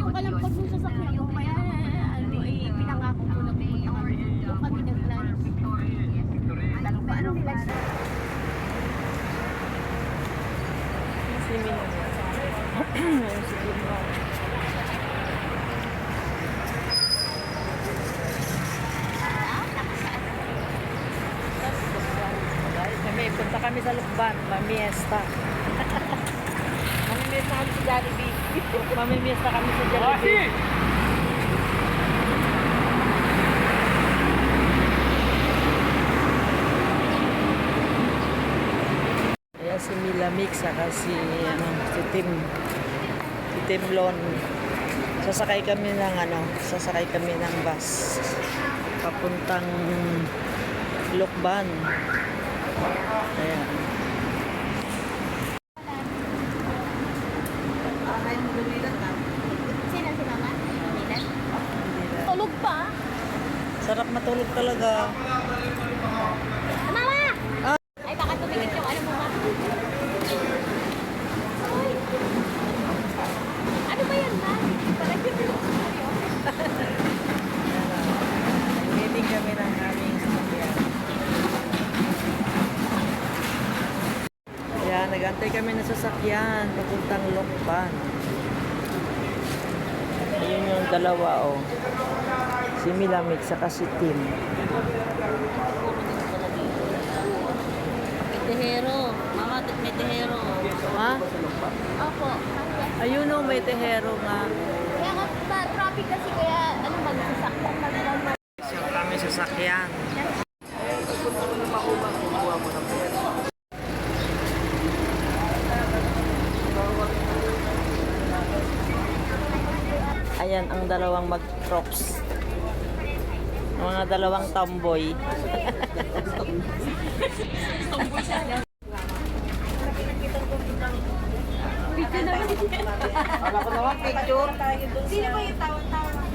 yung kalampag ng sasakyan ko. Kaya ano eh, pinangako ko na pumunta kami. Doon kami nag-lunch. Tanong pa anong lunch? Si. Guys, kami, punta kami sa Lukban, mamiesta. Jollibee. mamimiesta kami sa Jollibee. Ayan si Mila Mix, saka si, ano, si Tim, si Tim Lon. Sasakay kami ng, ano, sasakay kami ng bus. Papuntang Lukban. Ayan. Sino si Mama? Milan? Tulog pa? Sarap matulog talaga. Mama! Ah. Ay, baka tumigit yung ano mo. Ay. Ano ba yan, ma? Parang yung Waiting kami ng aming sasakyan. Ayan, nagantay kami ng sasakyan papuntang Lokban. Ayun yung dalawa, oh. Si Milamit, saka si Tim. Tehero. Mama, may tehero. Ha? Opo. Ayun, oh, may tehero nga. Kaya nga, sa traffic kasi kaya, ano ba, sasakyan mag Siya kami sasakyan. Ayan ang dalawang mag-crops. Mga dalawang tomboy. Sino ba yung tawang-tawang?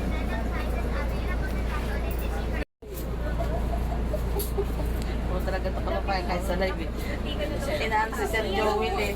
Oo talaga ito kalapay kahit sa live eh. Tinaan si Sir Joel eh.